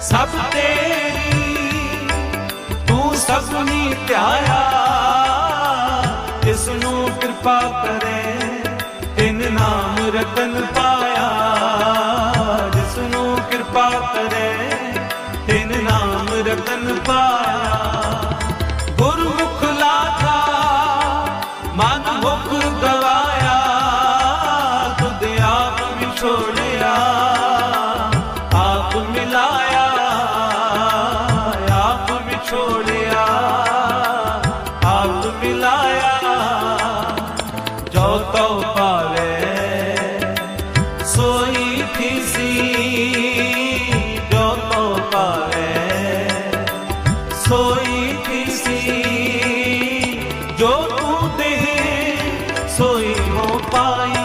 ਸਭ ਤੇਰੀ, ਤੂੰ ਸਭ ਨੂੰ ਪਿਆਰਾ। ਇਸ ਨੂੰ ਕਿਰਪਾ ਕਰੇ, ਤਿੰਨ ਨਾਮ ਰਤਨ ਪਾਇਆ। ਜਿਸ ਨੂੰ ਕਿਰਪਾ ਕਰੇ, ਤਿੰਨ ਨਾਮ ਰਤਨ ਪਾਇਆ। ਗੁਰਮੁਖ ਲਾਥਾ, ਮਨ ਮੁਖ ਗਵਾਇਆ। ਤੁਧ ਆਪ ਵਿਛੋੜਿਆ। ਮਿਲਾਇਆ। ਜੋ ਤਉ ਪਾਵੇ, ਸੋਈ ਥੀਸੀ ਜੋ ਤਉ ਪਾਵੇ, ਸੋਈ ਥੀਸੀ ਜੋ ਤੂੰ ਦੇ ਸੋਈ ਹੋ ਪਾਈ।